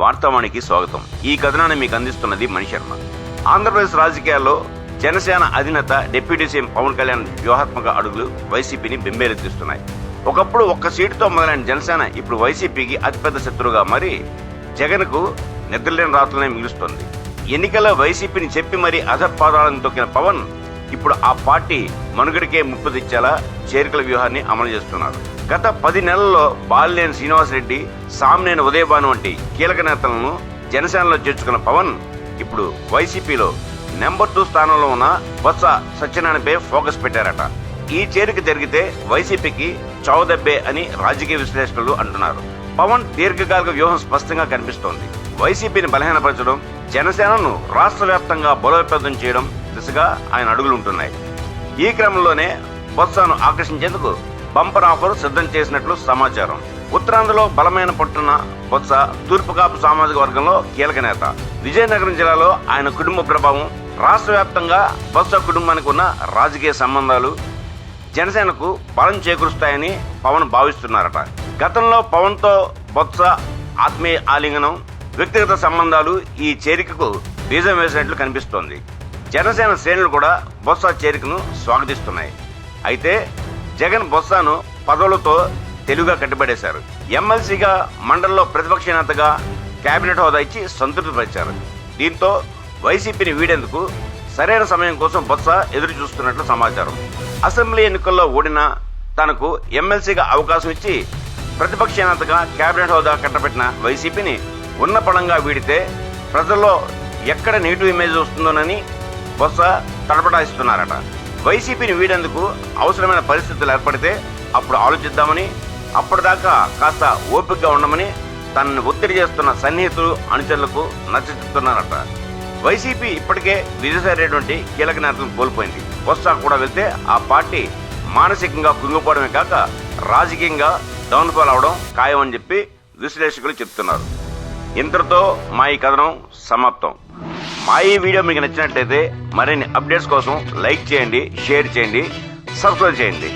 వార్తావాణికి స్వాగతం. ఈ కథనాన్ని మీకు అందిస్తున్నది మణిశర్మ ఆంధ్రప్రదేశ్ రాజకీయాల్లో జనసేన అధినేత డిప్యూటీ సీఎం పవన్ కళ్యాణ్ వ్యూహాత్మక అడుగులు వైసీపీని బెంబేలెత్తిస్తున్నాయి. ఒకప్పుడు ఒక్క సీటుతో మొదలైన జనసేన ఇప్పుడు వైసీపీకి అతిపెద్ద శత్రువుగా మరి జగన్కు నిద్రలేని రాత్రులనే మిగులుస్తోంది. ఎన్నికల్లో వైసీపీని చెప్పి మరీ అధపాదాలను తొక్కిన పవన్ ఇప్పుడు ఆ పార్టీ మనుగడికే ముప్పు తెచ్చేలా చేరికల వ్యూహాన్ని అమలు చేస్తున్నారు. గత పది నెలల్లో బాలినేని శ్రీనివాసరెడ్డి సామ్నేని ఉదయభాను వంటి కీలక నేతలను జనసేనలో చేర్చుకున్న పవన్ ఇప్పుడు వైసీపీలో నెంబర్ టూ స్థానంలో ఉన్న బొత్స సత్యనారాయణపై ఫోకస్ పెట్టారట. ఈ చేరిక జరిగితే వైసీపీకి చౌదబ్బే అని రాజకీయ విశ్లేషకులు అంటున్నారు. పవన్ దీర్ఘకాలిక వ్యూహం స్పష్టంగా కనిపిస్తోంది. వైసీపీని బలహీనపరచడం జనసేనను రాష్ట్ర వ్యాప్తంగా బలోపేతం చేయడం దిశగా ఆయన అడుగులు ఉంటున్నాయి ఈ క్రమంలోనే బొత్సను ఆకర్షించేందుకు బంపర్ ఆఫర్ సిద్ధం చేసినట్లు సమాచారం. ఉత్తరాంధ్రలో బలమైన పట్టున్న బొత్స తూర్పు కాపు సామాజిక వర్గంలో కీలక నేత. విజయనగరం జిల్లాలో ఆయన కుటుంబ ప్రభావం రాష్ట్ర వ్యాప్తంగా బొత్స కుటుంబానికి ఉన్న రాజకీయ సంబంధాలు జనసేనకు బలం చేకూరుస్తాయని పవన్ భావిస్తున్నారట. గతంలో పవన్తో బొత్స ఆత్మీయ ఆలింగనం వ్యక్తిగత సంబంధాలు ఈ చేరికకు బీజం వేసినట్లు కనిపిస్తోంది. జనసేన శ్రేణులు కూడా బొత్స చేరికను స్వాగతిస్తున్నాయి. అయితే జగన్ బొత్సను పదవులతో తెలుగుగా కట్టుబడేశారు ఎమ్మెల్సీగా మండలిలో ప్రతిపక్ష నేతగా కేబినెట్ హోదా ఇచ్చి సంతృప్తిపరిచారు. దీంతో వైసీపీని వీడేందుకు సరైన సమయం కోసం బొత్స ఎదురు చూస్తున్నట్లు సమాచారం. అసెంబ్లీ ఎన్నికల్లో ఓడినా తనకు ఎమ్మెల్సీగా అవకాశం ఇచ్చి ప్రతిపక్ష నేతగా కేబినెట్ హోదా కట్టబెట్టిన వైసీపీని ఉన్న పడంగా వీడితే ప్రజల్లో ఎక్కడ నెగిటివ్ ఇమేజ్ వస్తుందోనని బొత్స తడపడాయిస్తున్నారట వైసీపీని వీడేందుకు అవసరమైన పరిస్థితులు ఏర్పడితే అప్పుడు ఆలోచిద్దామని అప్పటిదాకా కాస్త ఓపికగా ఉండమని తనని ఒత్తిడి చేస్తున్న సన్నిహితులు అనుచరులకు నచ్చచెప్తున్నారట వైసీపీ ఇప్పటికే విజయసాయి కీలక నేతలను కోల్పోయింది. బొత్స కూడా వెళ్తే ఆ పార్టీ మానసికంగా కుంగిపోవడమే కాక రాజకీయంగా డౌన్ఫాల్ అవడం ఖాయమని చెప్పి విశ్లేషకులు చెప్తున్నారు. ఇంతటితో మా ఈ కథనం సమాప్తం. మా ఈ వీడియో మీకు నచ్చినట్లయితే మరిన్ని అప్డేట్స్ కోసం లైక్ చేయండి షేర్ చేయండి సబ్స్క్రైబ్ చేయండి.